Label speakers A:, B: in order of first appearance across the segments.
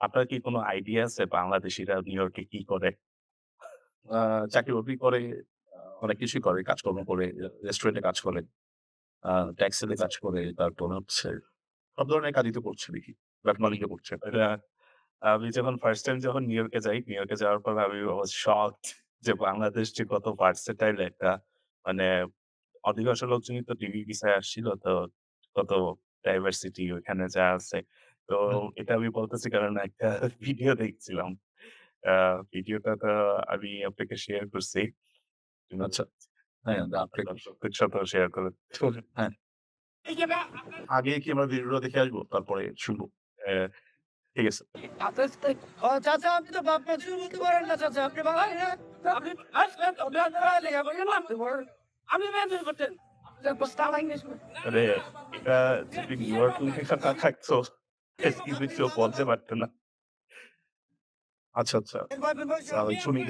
A: আপনার কি কোনো আইডিয়া আছে বাংলাদেশিরা নিউ ইয়র্কে কি করে?
B: আ চাকরি-বাকরি করে, অনেক কিছুই করে, কাজকর্ম করে, রেস্টুরেন্টে কাজ করে, ট্যাক্সিতে কাজ করে, তারপর হচ্ছে সব ধরনের কাজই তো করছে দেখি। ও করছে।
A: এটা আমি যখন ফার্স্ট টাইম যখন নিউ ইয়র্কে যাই, নিউ ইয়র্কে যাওয়ার পর আমি শকড যে বাংলাদেশ যে কত ভার্সেটাইল একটা মানে অধিকাংশ লোকজনই তো ডিগ্রি ভিসায় আসছিল। তো কত ডাইভার্সিটি ওইখানে যা আছে। তো এটা আমি বলতেছি কারণ একটা ভিডিও দেখছিলাম। আ ভিডিওটা তো আমি আপনাকে শেয়ার করছি।
B: আচ্ছা। হ্যাঁ, আপনি
A: আপনার সাথেও শেয়ার করে
B: হ্যাঁ। আগে কি আমরা ভিডিওটা দেখে আসব? তারপরে শুনব?
A: হ্যাঁ, ঠিক আছে।
C: ও চাচা আপনি তো বাপ মা কিছু বলতে পারেন না চাচা। আপনি বাঙালি না? করতেন। ইংলিশ
A: এটা যদি থাকতো বলতে পারত না।
B: আচ্ছা, আচ্ছা। আ শুনি।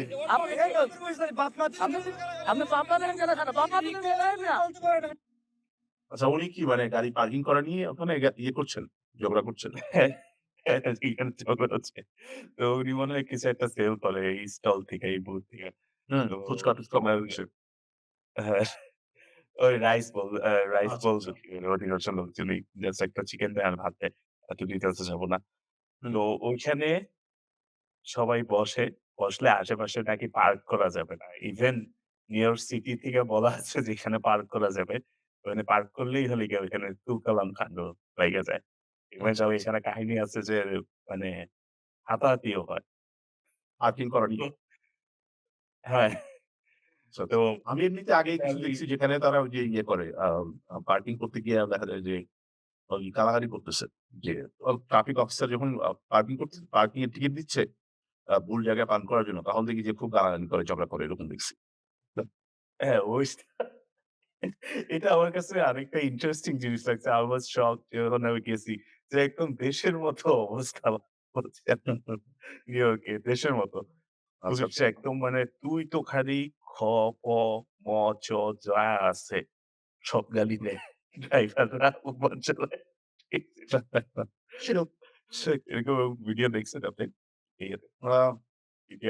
B: আচ্ছা উনি কি মানে গাড়ি পার্কিং করা নিয়ে ওখানে ইয়ে করছেন? ঝগড়া করছেন?
A: এখানে ঝগড়া হচ্ছে। তো উনি মনে হয় কিছু একটা সেল করে এই স্টল থেকে, এই বুথ থেকে। ওনার হ্যাঁ, ওই রাইস বল রাইস
B: আচ্ছা,
A: বল
B: আচ্ছা।
A: অধিকাংশ লোকজনই জাস্ট একটা চিকেন দেয় আর ভাত দেয়। এত ডিটেইলস এ যাব না।
B: হুম।
A: তো ওইখানে সবাই বসে। বসলে আশেপাশে নাকি পার্ক করা যাবে না। ইভেন নিউ ইয়র্ক সিটি থেকে বলা আছে যে এখানে পার্ক করা যাবে। ওখানে পার্ক করলেই হলো গিয়ে ওইখানে তুলকালাম কান্ড লাইগা যায়। ইভেন
B: আচ্ছা,
A: সব
B: আচ্ছা।
A: এখানে কাহিনী আছে যে মানে হাতাহাতিও হয়।
B: পার্কিং করা নিয়ে।
A: হ্যাঁ,
B: আচ্ছা,
A: তো।
B: আমি এমনিতে আগে কিছু দেখেছি যেখানে তারা ওই যে ইয়ে করে আ আ পার্কিং করতে গিয়ে দেখা যায় যে গালাগালি করতেছে। যে ট্রাফিক অফিসার যখন পার্কিং করতে পার্কিং এর টিকিট দিচ্ছে ভুল জায়গায় পান করার জন্য তখন দেখি যে খুব গালাগালি করে, ঝগড়া করে এরকম দেখছি।
A: হ্যাঁ, ওই এটা আমার কাছে আরেকটা ইন্টারেস্টিং জিনিস লাগছে। I was shocked যখন আমি গেছি যে একদম দেশের মতো অবস্থা হচ্ছে দেশের মতো।
B: আচ্ছা, আচ্ছা।
A: একদম মানে তুই তো খালি খ, প, ম, চ যা আছে সব গালি দেয়। এরকম ভিডিও দেখছেন আপনি?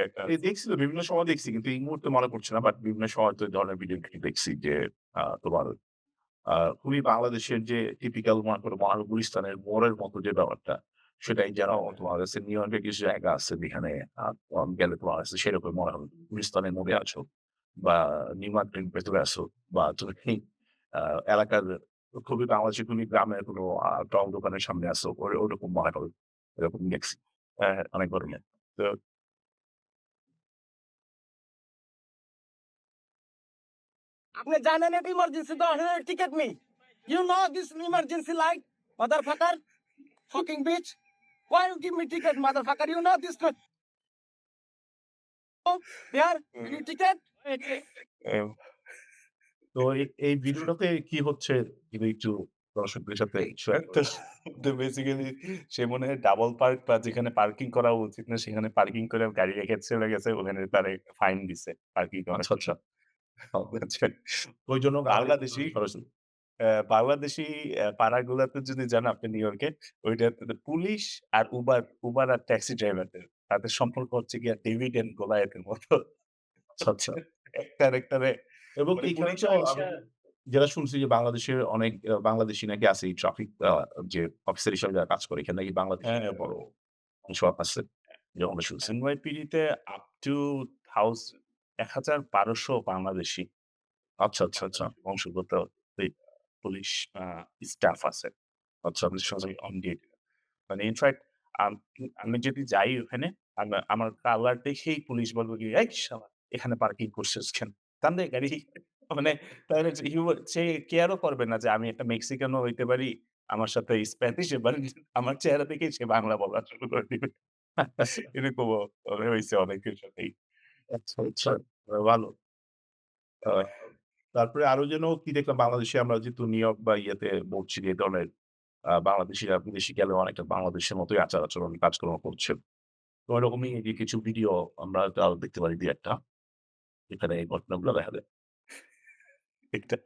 A: একটা
B: এই দেখছি তো বিভিন্ন সময় দেখছি কিন্তু এই মুহূর্তে মনে পড়ছে না। বাট বিভিন্ন সময় তো এই ধরনের ভিডিও দেখছি যে আ তোমার আ খুবই বাংলাদেশের যে টিপিক্যাল মনে করো মহানগর গুলিস্তানের মোড়ের মতো যে ব্যাপারটা, সেটাই যেন তোমার কাছে নিউ ইয়র্কের কিছু জায়গা আছে যেখানে আ আম গেলে তোমার কাছে সেরকম মনে হবে। গুলিস্তানের মোড়ে আছো বা নিউ মার্কেটের ভেতরে আছো বা তুমি এলাকার খুবই বাংলাদেশের খুবই গ্রামের কোনো টং দোকানের সামনে আছো। ওর ওরকম মনে হবে। এরকম দেখছি।
A: হ্যাঁ,
B: অনেক ধরনের।
A: তো
C: আপনি জানেন এটা ইমার্জেন্সি দরকার টিকেট নেই। This emergency light, motherfucker? Fucking bitch. Why you give me ticket, motherfucker? You know this not. Oh, there, you need ticket?
A: এম
B: তো এই ভিডিওটাতে কি হচ্ছে যদি একটু দর্শকদের সাথে শেয়ার
A: তো তো বেসিক্যালি সে মনে হয় ডাবল পার্ক বা যেখানে পার্কিং করা উচিত না সেখানে পার্কিং করে গাড়ি রেখে চলে গেছে। ওখানে তারে ফাইন দিছে পার্কিং করার
B: আচ্ছা, আচ্ছা। ওই জন্য
A: বাংলাদেশী
B: সরাসরি
A: বাংলাদেশী অ্যা যদি যান আপনি নিউ ইয়র্কে, ওইটাতে পুলিশ আর উবার, উবার আর ট্যাক্সি ড্রাইভারদের তাদের সম্পর্ক হচ্ছে গিয়ে ডেভিড অ্যান্ড গোলায়েতের মতো।
B: আচ্ছা, আচ্ছা।
A: একটা আরেকটারে
B: এবং
A: মানে
B: যেটা শুনছি যে বাংলাদেশের অনেক বাংলাদেশী নাকি আছে এই ট্রাফিক যে অফিসার হিসেবে যারা কাজ করে এখানে নাকি বাংলাদেশের
A: হ্যাঁ,
B: বড় অংশ আছে। আমরা শুনছি।
A: এনওয়াইপিডিতে আপ টু থাউজ ১,১২০০ বাংলাদেশী
B: আচ্ছা, আচ্ছা, আচ্ছা।
A: বংশগত পুলিশ স্টাফ আছে।
B: আচ্ছা,
A: পুলিশ সবাই অন ডিউটি। মানে ইনফেক্ট আম আমি যদি যাই ওখানে, আমার কালার দেখেই পুলিশ বলব কি, "এই এখানে পার্কিং করছিস কেন? টান গাড়ি।" মানে তাহলে যে সে কেয়ারও করবে না যে আমি একটা মেক্সিকানও হইতে পারি। আমার সাথে স্প্যানিশ এবার আমার চেহারা দেখেই সে বাংলা বলা শুরু করে দিবে। এরকমও হইছে অনেকের সাথেই।
B: আচ্ছা, আচ্ছা। ভালো। আ তারপরে আরও যেন কি দেখলাম বাংলাদেশে আমরা যেহেতু ইয়র্ক বা ইয়েতে বলছি যে ধরনের আ বাংলাদেশিরা বিদেশে গেলেও অনেকটা বাংলাদেশের মতোই আচার-আচরণ কাজকর্ম করছে। তো ওরকমই এই যে কিছু ভিডিও আমরা আরও দেখতে পারি ২ ১ টা। যেখানে এই ঘটনাগুলো দেখা যায়।
A: এটা।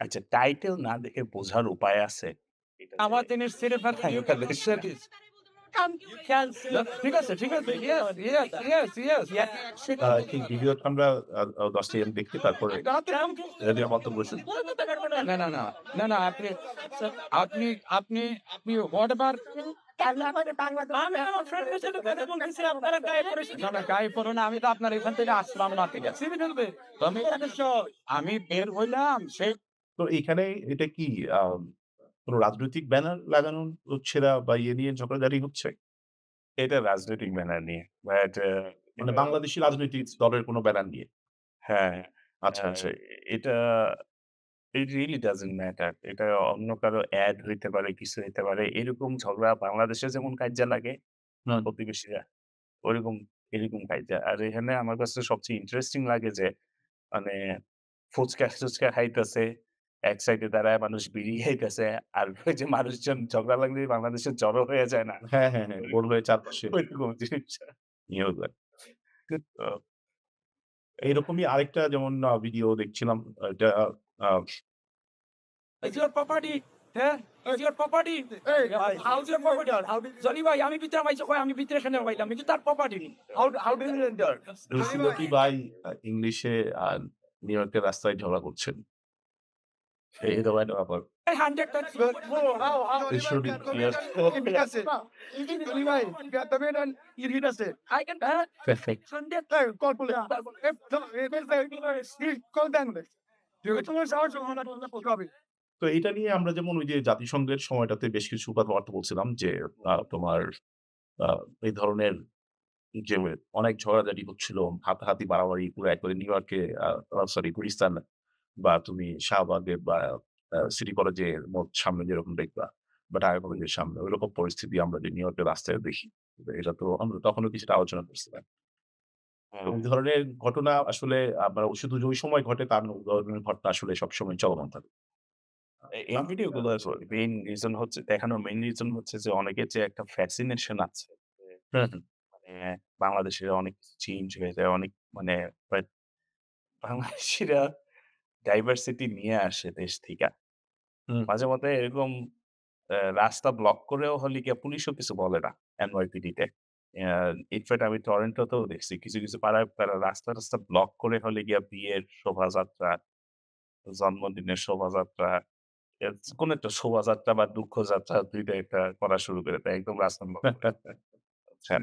A: আচ্ছা টাইটেল না দেখে বোঝার উপায় আছে?
C: আমার ফেলতে
A: হ্যাঁ,
C: ঠিক আছে ঠিক আছে
B: ভিডিওটা আমরা তারপরে।
C: না না না না না আপনি আপনি আপনি আপনি হোয়াট এভার গায়ে পড়ো না আমি তো আপনার এখান থেকে আসলাম না ঠিক আছে? আমি আমি বের হইলাম সেই
B: তো এখানে এটা কি আহ, কোনো রাজনৈতিক ব্যানার লাগানো হচ্ছে না বা ইয়ে নিয়ে ঝগড়াঝাটি হচ্ছে?
A: এটা রাজনৈতিক ব্যানার নিয়ে বাট
B: মানে বাংলাদেশি রাজনৈতিক দলের কোনো ব্যানার নিয়ে?
A: হ্যাঁ
B: আচ্ছা আচ্ছা।
A: এটা it really doesn't matter এটা অন্য কারও অ্যাড হইতে পারে কিছু হইতে পারে। এরকম ঝগড়া বাংলাদেশে যেমন কাজ্যা লাগে
B: হুম।
A: প্রতিবেশীরা ওরকম এরকম কাজ্যা আর এখানে আমার কাছে সবচেয়ে ইন্টারেস্টিং লাগে যে মানে ফুচকা টুচকা খাইতেছে এক সাইডে দাঁড়ায় মানুষ বিড়ি খাইতেছে আর ওই যে মানুষজন ঝগড়া লাগলে বাংলাদেশে জড়ো হয়ে যায় না।
B: হ্যাঁ হ্যাঁ হ্যাঁ গোল হয়ে চারপাশে।
A: ওইরকম জিনিসটা। তো
B: এইরকমই আরেকটা যেমন ভিডিও দেখছিলাম এটা আহ,
C: It's your property. হ্যাঁ It's your property. Hey, how's your property? How did Johnny ভাই আমি ভিতরে পাইছি কই আমি ভিতরে এখানে পাইলাম কিন্তু তার property how how do you enter
B: রসিলতি ভাই ইংলিশে আর নিউ ইয়র্কের রাস্তায় ঝগড়া করছেন। এই ব্যাপার
C: Johnny ভাই তুমি এটা ইরিট আছে আই ক্যান
B: Perfect. তো এটা নিয়ে আমরা যেমন ওই যে জাতিসংঘের সময়টাতে বেশ কিছু কথাবার্তা বলছিলাম যে তোমার এই ধরনের যে অনেক ঝগড়াঝাটি হচ্ছিল, হাতাহাতি বাড়াবাড়ি পুরো একবারে নিউ ইয়র্কে সরি গুলিস্তান বা তুমি শাহবাগে বা সিটি কলেজের সামনে যেরকম দেখবা, বা ঢাকা কলেজের সামনে, ওইরকম পরিস্থিতি আমরা যে নিউ ইয়র্কের রাস্তায় দেখি। এটা তো আমরা তখনও কিছুটা আলোচনা করছিলাম। এই ধরনের ঘটনা আসলে আমরা শুধু যে ওই সময় ঘটে তার ওই ধরনের ঘটনা আসলে সবসময় চলমান থাকে।
A: এ- এই ভিডিওগুলো মেইন রিজন হচ্ছে দেখানোর মেইন রিজন হচ্ছে যে অনেকের যে একটা ফ্যাসিনেশন আছে যে মানে বাংলাদেশের অনেক চেঞ্জ হয়ে যায় অনেক মানে but বাংলাদেশিরা ডাইভার্সিটি নিয়ে আসে দেশ থেকে।
B: হুম।
A: মাঝে মধ্যে এরকম আহ, রাস্তা ব্লক করেও হলে গিয়ে পুলিশও কিছু বলে না এনওয়াইপিডিতে ইনফ্যাক্ট আমি টরেন্টোতেও দেখছি কিছু কিছু পাড়ায় তারা রাস্তা রাস্তা ব্লক করে হলে গিয়া বিয়ের শোভাযাত্রা জন্মদিনের শোভাযাত্রা কোন একটা শোভাযাত্রা বা দুঃখযাত্রা দুইটা একটা করা শুরু করে দেয় একদম রাস্তা block করে। বুঝছেন?